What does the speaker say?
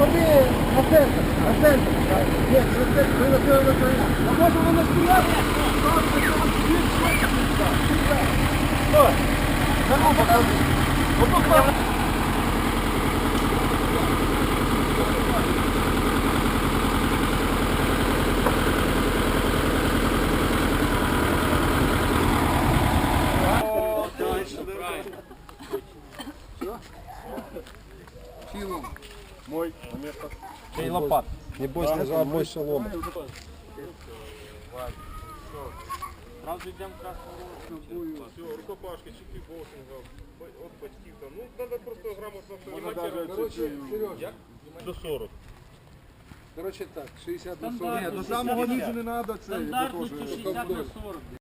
Так, вони на центр, на центр. Ні, на центр, на центр. А може воно стояти? Стой! Ну, покажи. Ну, покажи. Силу. Мой, на место. Чей лопат. Не бойся, жал, больше лома. Сразу йдемо красно. Все, рукопашки, чики боусинга, от батьків там. Ну, треба просто грамотно все короче, Сереж, До 40. короче так, 60 до 40. Стандартно Ні, до самого низу не надо, це, бо 60 на ковдой. 40.